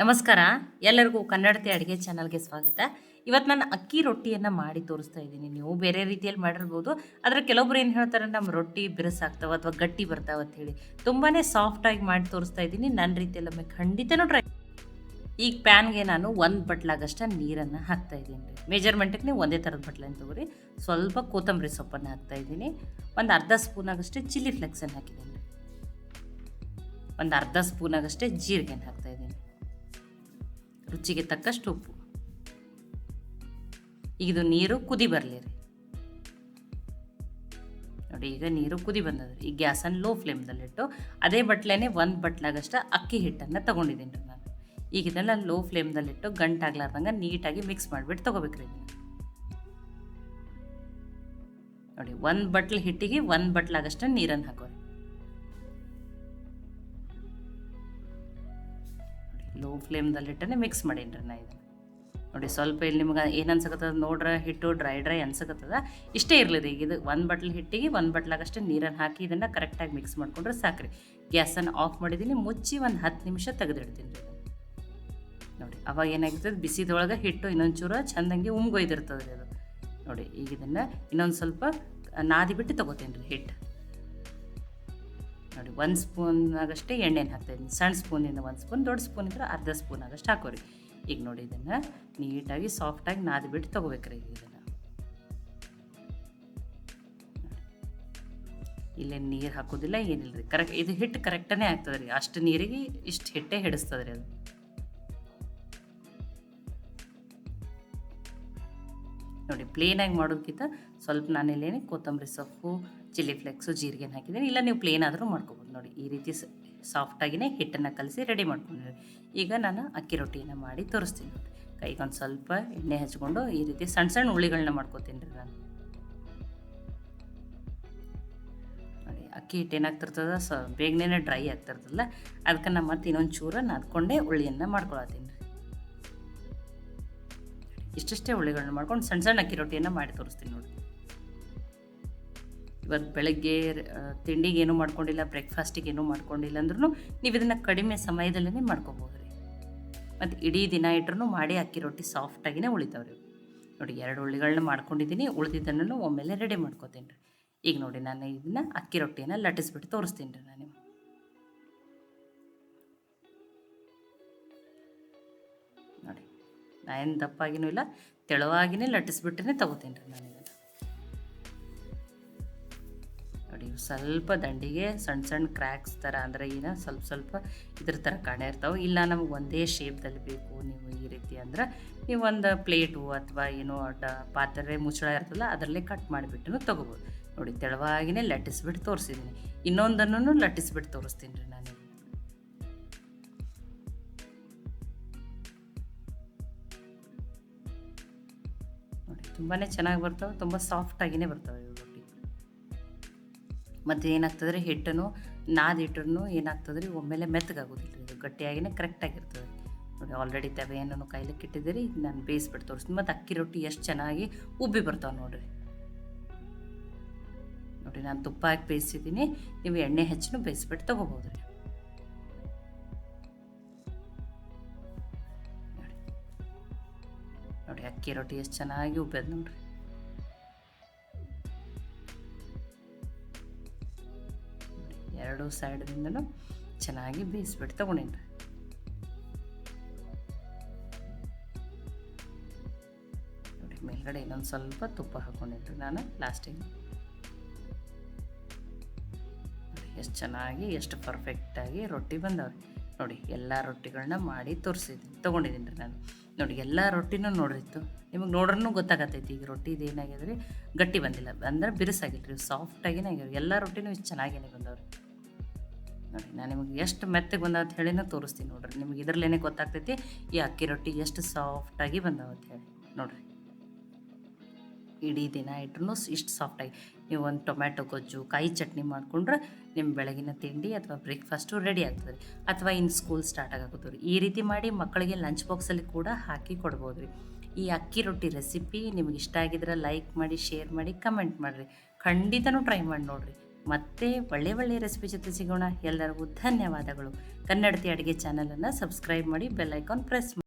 ನಮಸ್ಕಾರ. ಎಲ್ಲರಿಗೂ ಕನ್ನಡತಿ ಅಡುಗೆ ಚಾನಲ್ಗೆ ಸ್ವಾಗತ. ಇವತ್ತು ನಾನು ಅಕ್ಕಿ ರೊಟ್ಟಿಯನ್ನು ಮಾಡಿ ತೋರಿಸ್ತಾ ಇದ್ದೀನಿ. ನೀವು ಬೇರೆ ರೀತಿಯಲ್ಲಿ ಮಾಡಿರ್ಬೋದು. ಆದರೆ ಕೆಲವೊಬ್ರು ಏನು ಹೇಳ್ತಾರೆ ನಮ್ಮ ರೊಟ್ಟಿ ಬಿರುಸಾಗ್ತಾವೆ ಅಥವಾ ಗಟ್ಟಿ ಬರ್ತಾವ ಅಂತ ಹೇಳಿ. ತುಂಬಾ ಸಾಫ್ಟಾಗಿ ಮಾಡಿ ತೋರಿಸ್ತಾ ಇದ್ದೀನಿ. ನನ್ನ ರೀತಿಯಲ್ಲಿ ಒಮ್ಮೆ ಖಂಡಿತನೂ ಟ್ರೈ ಈಗ ಪ್ಯಾನ್ಗೆ ನಾನು ಒಂದು ಬಟ್ಲಾಗಷ್ಟ ನೀರನ್ನು ಹಾಕ್ತಾ ಇದ್ದೀನಿ. ರೀ ಮೆಜರ್ಮೆಂಟಿಗೆ ನೀವು ಒಂದೇ ಥರದ ಬಟ್ಲನ್ನು ತಗೋರಿ. ಸ್ವಲ್ಪ ಕೊತ್ತಂಬರಿ ಸೊಪ್ಪನ್ನು ಹಾಕ್ತಾ ಇದ್ದೀನಿ. ಒಂದು ಅರ್ಧ ಸ್ಪೂನಾಗಷ್ಟೇ ಚಿಲ್ಲಿ ಫ್ಲೆಕ್ಸನ್ನು ಹಾಕಿದ್ದೀನಿ. ಒಂದು ಅರ್ಧ ಸ್ಪೂನಾಗಷ್ಟೇ ಜೀರಿಗೆನ ಹಾಕ್ತಾ ಇದ್ದೀನಿ ರುಚಿಗೆ ತಕ್ಕಷ್ಟು ಉಪ್ಪು. ಇದು ನೀರು ಕುದಿ ಬರಲಿ ನೋಡಿ, ಈಗ ನೀರು ಕುದಿ ಬಂದದ ಈ ಗ್ಯಾಸನ್ನು ಲೋ ಫ್ಲೇಮ್ದಲ್ಲಿಟ್ಟು ಅದೇ ಬಟ್ಲೇನೆ ಒಂದು ಬಟ್ಲಾಗಷ್ಟ ಅಕ್ಕಿ ಹಿಟ್ಟನ್ನು ತೊಗೊಂಡಿದ್ದೀನಿ ರೀ ನಾನು. ಈಗ ಇದನ್ನು ಲೋ ಫ್ಲೇಮ್ದಲ್ಲಿಟ್ಟು ಗಂಟಾಗ್ಲಾರ್ದಂಗೆ ನೀಟಾಗಿ ಮಿಕ್ಸ್ ಮಾಡಿಬಿಟ್ಟು ತೊಗೋಬೇಕ್ರಿ ನೋಡಿ, ಒಂದು ಬಟ್ಲು ಹಿಟ್ಟಿಗೆ ಒಂದು ಬಟ್ಲಾಗಷ್ಟೇ ನೀರನ್ನು ಹಾಕೋರಿ. ಲೋ ಫ್ಲೇಮ್ದಲ್ಲಿಟ್ಟನೆ ಮಿಕ್ಸ್ ಮಾಡೀನಿ ನಾ ಇದು ನೋಡಿ ಸ್ವಲ್ಪ ಇಲ್ಲಿ ನಿಮ್ಗೆ ಏನು ಅನ್ಸಕತ್ತದ ನೋಡ್ರೆ, ಹಿಟ್ಟು ಡ್ರೈ ಡ್ರೈ ಅನ್ಸಕತ್ತದ. ಇಷ್ಟೇ ಇರಲಿ ರೀ ಈಗ ಇದು ಒಂದು ಬಟ್ಲ್ ಹಿಟ್ಟಿಗೆ ಒಂದು ಬಟ್ಲಾಗಷ್ಟೇ ನೀರನ್ನು ಹಾಕಿ ಇದನ್ನು ಕರೆಕ್ಟಾಗಿ ಮಿಕ್ಸ್ ಮಾಡ್ಕೊಂಡ್ರೆ ಸಾಕ್ರಿ. ಗ್ಯಾಸನ್ನು ಆಫ್ ಮಾಡಿದ್ದೀನಿ ಮುಚ್ಚಿ ಒಂದು ಹತ್ತು ನಿಮಿಷ ತೆಗೆದಿಡ್ತೀನಿ ರೀ ನೋಡಿ, ಅವಾಗ ಏನಾಗ್ತದೆ, ಬಿಸಿದೊಳಗೆ ಹಿಟ್ಟು ಇನ್ನೊಂದು ಚೂರು ಚಂದಂಗೆ ಉಮ್ಗೊಯ್ದಿರ್ತದೆ ರೀ ಅದು. ನೋಡಿ, ಈಗ ಇದನ್ನು ಇನ್ನೊಂದು ಸ್ವಲ್ಪ ನಾದಿ ಬಿಟ್ಟು ತೊಗೋತೀನಿ ರೀ ಹಿಟ್ಟು. ನೋಡಿ, ಒಂದು ಸ್ಪೂನಾಗಷ್ಟೇ ಎಣ್ಣೆನ ಹಾಕ್ತಾಯಿದ್ದೀನಿ. ಸಣ್ಣ ಸ್ಪೂನಿಂದ ಒಂದು ಸ್ಪೂನ್, ದೊಡ್ಡ ಸ್ಪೂನ್ ಇದ್ರೆ ಅರ್ಧ ಸ್ಪೂನ್ ಆಗಷ್ಟು ಹಾಕೋರಿ. ಈಗ ನೋಡಿ ಇದನ್ನು ನೀಟಾಗಿ ಸಾಫ್ಟಾಗಿ ನಾದಿ ಬಿಟ್ಟು ತೊಗೋಬೇಕ್ರಿ ಇದನ್ನು. ಇಲ್ಲೇ ನೀರು ಹಾಕೋದಿಲ್ಲ ಏನಿಲ್ಲ ರೀ ಕರೆಕ್ಟ್ ಇದು ಹಿಟ್ಟು ಕರೆಕ್ಟನೇ ಆಗ್ತದೆ ರೀ ಅಷ್ಟು ನೀರಿಗೆ ಇಷ್ಟು ಹಿಟ್ಟೆ ಹಿಡಿಸ್ತದೆ ರೀ ಅದು. ನೋಡಿ ಪ್ಲೇನಾಗಿ ಮಾಡೋದಕ್ಕಿಂತ ಸ್ವಲ್ಪ ನಾನಿಲ್ಲೇನೆ ಕೊತ್ತಂಬರಿ ಸೊಪ್ಪು ಚಿಲ್ಲಿ ಫ್ಲೆಕ್ಸು ಜೀರಿಗೆ ಹಾಕಿದ್ದೀನಿ. ಇಲ್ಲ ನೀವು ಪ್ಲೇನ್ ಆದರೂ ಮಾಡ್ಕೊಬೋದು. ನೋಡಿ, ಈ ರೀತಿ ಸಾಫ್ಟಾಗಿಯೇ ಹಿಟ್ಟನ್ನು ಕಲಸಿ ರೆಡಿ ಮಾಡ್ಕೊಂಡಿದ್ದೀನಿ ಈಗ ನಾನು ಅಕ್ಕಿ ರೊಟ್ಟಿನ ಮಾಡಿ ತೋರಿಸ್ತೀನಿ ನೋಡಿ. ಕೈಗೆ ಒಂದು ಸ್ವಲ್ಪ ಎಣ್ಣೆ ಹಚ್ಕೊಂಡು ಈ ರೀತಿ ಸಣ್ಣ ಸಣ್ಣ ಉಳ್ಳಿಗಳನ್ನ ಮಾಡ್ಕೊತೀನಿ ರೀ ನಾನು. ಅಕ್ಕಿ ಹಿಟ್ಟು ಏನಾಗ್ತಿರ್ತದ? ಸ ಬೇಗನೆ ಡ್ರೈ ಆಗ್ತಿರ್ತದಲ್ಲ? ಅದಕ್ಕೆ ನಾನು ಮತ್ತೆ ಇನ್ನೊಂದು ಚೂರ ನಾದ್ಕೊಂಡೆ ಉಳ್ಳಿಯನ್ನು ಮಾಡ್ಕೊಳತ್ತೀನಿ. ಇಷ್ಟಷ್ಟೇ ಉಳ್ಳಿಗಳನ್ನ ಮಾಡ್ಕೊಂಡು ಸಣ್ಣ ಸಣ್ಣ ಅಕ್ಕಿ ರೊಟ್ಟಿಯನ್ನು ಮಾಡಿ ತೋರಿಸ್ತೀನಿ ನೋಡಿ. ಇವತ್ತು ಬೆಳಗ್ಗೆ ತಿಂಡಿಗೆ ಏನೂ ಮಾಡ್ಕೊಂಡಿಲ್ಲ ಬ್ರೇಕ್ಫಾಸ್ಟಿಗೆ ಏನೂ ಮಾಡ್ಕೊಂಡಿಲ್ಲ ಅಂದ್ರೂ ನೀವು ಇದನ್ನು ಕಡಿಮೆ ಸಮಯದಲ್ಲೇ ಮಾಡ್ಕೋಬೋದು ರೀ ಮತ್ತು ಇಡೀ ದಿನ ಇಟ್ರೂ ಮಾಡಿ ಅಕ್ಕಿ ರೊಟ್ಟಿ ಸಾಫ್ಟಾಗಿಯೇ ಉಳಿತಾವೆ ರೀ ನೋಡಿ, ಎರಡು ಉಳ್ಳಿಗಳನ್ನ ಮಾಡ್ಕೊಂಡಿದ್ದೀನಿ ಉಳಿದಿದ್ದನ್ನು ಒಮ್ಮೆಲೆ ರೆಡಿ ಮಾಡ್ಕೋತೀನಿ ರೀ. ಈಗ ನೋಡಿ, ನಾನು ಇದನ್ನು ಅಕ್ಕಿ ರೊಟ್ಟಿಯನ್ನು ಲಟ್ಟಿಸ್ಬಿಟ್ಟು ತೋರಿಸ್ತೀನಿ ರೀ ನಾನು ನಾ ಏನು ದಪ್ಪಾಗಿನೂ ಇಲ್ಲ, ತೆಳುವಾಗಿನೇ ಲಟ್ಟಿಸ್ಬಿಟ್ಟೇ ತಗೋತೀನಿ ರೀ ನಾನು ಇದನ್ನು ನೋಡಿ ಸ್ವಲ್ಪ ದಂಡಿಗೆ ಸಣ್ಣ ಸಣ್ಣ ಕ್ರ್ಯಾಕ್ಸ್ ಥರ ಅಂದರೆ ಏನು ಸ್ವಲ್ಪ ಸ್ವಲ್ಪ ಇದ್ರ ಥರ ಕಾಣೆ ಇರ್ತಾವೆ. ಇಲ್ಲ, ನಮಗೆ ಒಂದೇ ಶೇಪ್ದಲ್ಲಿ ಬೇಕು ನೀವು ಈ ರೀತಿ ಅಂದ್ರೆ ನೀವು ಒಂದು ಪ್ಲೇಟು ಅಥವಾ ಏನೋ ಡ ಪಾತ್ರೆ ಮುಚ್ಚಳ ಇರ್ತದಲ್ಲ, ಅದರಲ್ಲೇ ಕಟ್ ಮಾಡಿಬಿಟ್ಟು ತಗೋಬೋದು. ನೋಡಿ, ತೆಳುವಾಗಿನೇ ಲಟ್ಟಿಸ್ಬಿಟ್ಟು ತೋರಿಸಿದ್ದೀನಿ ಇನ್ನೊಂದನ್ನು ಲಟ್ಟಿಸ್ಬಿಟ್ಟು ತೋರಿಸ್ತೀನಿ ರೀ ನಾನು ತುಂಬಾ ಚೆನ್ನಾಗಿ ಬರ್ತವೆ, ತುಂಬ ಸಾಫ್ಟಾಗಿಯೇ ಬರ್ತವೆ ಇವು ರೊಟ್ಟಿ. ಮತ್ತು ಏನಾಗ್ತದೆ ರೀ, ಹಿಟ್ಟನ್ನು ನಾದಿಟ್ಟರು ಏನಾಗ್ತದೆ ರೀ, ಒಮ್ಮೆಲೆ ಮೆತ್ತಗಾಗೋದಿಲ್ಲ ರೀ ಇದು ಗಟ್ಟಿಯಾಗಿನೇ ಕರೆಕ್ಟಾಗಿರ್ತದೆ ನೋಡಿ ಆಲ್ರೆಡಿ ತವೆ ಏನನ್ನು ಕೈಲಿಕ್ಕೆ ಇಟ್ಟಿದ್ದೀರಿ, ನಾನು ಬೇಯಿಸ್ಬಿಟ್ಟು ತೋರಿಸ್ತೀನಿ. ಮತ್ತು ಅಕ್ಕಿ ರೊಟ್ಟಿ ಎಷ್ಟು ಚೆನ್ನಾಗಿ ಉಬ್ಬಿ ಬರ್ತಾವೆ ನೋಡಿರಿ. ನೋಡಿ, ನಾನು ತುಪ್ಪ ಹಾಕಿ ಬೇಯಿಸಿದ್ದೀನಿ, ನೀವು ಎಣ್ಣೆ ಹೆಚ್ಚು ಬೇಯಿಸ್ಬಿಟ್ಟು ತೊಗೋಬೋದು ರೀ ನೋಡಿ ಅಕ್ಕಿ ರೊಟ್ಟಿ ಎಷ್ಟು ಚೆನ್ನಾಗಿ ಉಬ್ಬ್ಯದ ನೋಡ್ರಿ. ಎರಡು ಸೈಡ್ದಿಂದಲೂ ಚೆನ್ನಾಗಿ ಬೇಯಿಸ್ಬಿಟ್ಟು ತೊಗೊಂಡೇನಿ ನೋಡಿ, ಮೇಲ್ಗಡೆ ಇನ್ನೊಂದು ಸ್ವಲ್ಪ ತುಪ್ಪ ಹಾಕೊಂಡಿದ್ರಿ ನಾನು ಲಾಸ್ಟಿಗೆ. ಎಷ್ಟು ಚೆನ್ನಾಗಿ, ಎಷ್ಟು ಪರ್ಫೆಕ್ಟಾಗಿ ರೊಟ್ಟಿ ಬಂದವ್ರಿ. ನೋಡಿ, ಎಲ್ಲ ರೊಟ್ಟಿಗಳನ್ನ ಮಾಡಿ ತೋರಿಸಿದ್ದೀನಿ, ತೊಗೊಂಡಿದ್ದೀನಿ ರೀ ನಾನು. ನೋಡಿ, ಎಲ್ಲ ರೊಟ್ಟಿನೂ ನೋಡ್ರಿತ್ತು ನಿಮಗೆ ನೋಡ್ರೂ ಗೊತ್ತಾಗತ್ತೈತಿ, ಈಗ ರೊಟ್ಟಿ ಇದು ಏನಾಗ್ಯದ ರೀ ಗಟ್ಟಿ ಬಂದಿಲ್ಲ, ಅಂದ್ರೆ ಬಿರುಸಾಗಿಲ್ಲ ರೀ ಸಾಫ್ಟಾಗಿನೇ ಎಲ್ಲ ರೊಟ್ಟಿನೂ ಇಷ್ಟು ಚೆನ್ನಾಗೇನೆ ಬಂದವ್ರಿ. ನೋಡಿ, ನಾನು ನಿಮಗೆ ಎಷ್ಟು ಮೆತ್ತಗೆ ಬಂದ ಅಂತ ಹೇಳಿನೂ ತೋರಿಸ್ತೀನಿ ನೋಡ್ರಿ. ನಿಮಗೆ ಇದರಲ್ಲೇ ಗೊತ್ತಾಗ್ತೈತಿ, ಈ ಅಕ್ಕಿ ರೊಟ್ಟಿ ಎಷ್ಟು ಸಾಫ್ಟಾಗಿ ಬಂದಾವ ಅಂತ ಹೇಳಿ ನೋಡ್ರಿ. ಇಡೀ ದಿನ ಇಟ್ರು ಇಷ್ಟು ಸಾಫ್ಟಾಗಿ ನೀವು ಒಂದು ಟೊಮ್ಯಾಟೊ, ಗೊಜ್ಜು, ಕಾಯಿ ಚಟ್ನಿ ಮಾಡಿಕೊಂಡ್ರೆ ನಿಮ್ಮ ಬೆಳಗಿನ ತಿಂಡಿ ಅಥವಾ ಬ್ರೇಕ್ಫಾಸ್ಟು ರೆಡಿ ಆಗ್ತದೆ. ರೀ ಅಥವಾ ಇನ್ನು ಸ್ಕೂಲ್ ಸ್ಟಾರ್ಟ್ ಆಗೋದು ರೀ. ಈ ರೀತಿ ಮಾಡಿ ಮಕ್ಕಳಿಗೆ ಲಂಚ್ ಬಾಕ್ಸಲ್ಲಿ ಕೂಡ ಹಾಕಿ ಕೊಡ್ಬೋದು ರೀ. ಈ ಅಕ್ಕಿ ರೊಟ್ಟಿ ರೆಸಿಪಿ ನಿಮ್ಗೆ ಇಷ್ಟ ಆಗಿದ್ರೆ ಲೈಕ್ ಮಾಡಿ ಶೇರ್ ಮಾಡಿ ಕಮೆಂಟ್ ಮಾಡಿರಿ. ಖಂಡಿತನೂ ಟ್ರೈ ಮಾಡಿ ನೋಡಿರಿ. ಮತ್ತೆ ಒಳ್ಳೆ ಒಳ್ಳೆ ರೆಸಿಪಿ ಜೊತೆ ಸಿಗೋಣ. ಎಲ್ಲರಿಗೂ ಧನ್ಯವಾದಗಳು. ಕನ್ನಡತಿ ಅಡುಗೆ ಚಾನಲನ್ನು ಸಬ್ಸ್ಕ್ರೈಬ್ ಮಾಡಿ ಬೆಲ್ ಐಕಾನ್ ಪ್ರೆಸ್ ಮಾಡಿ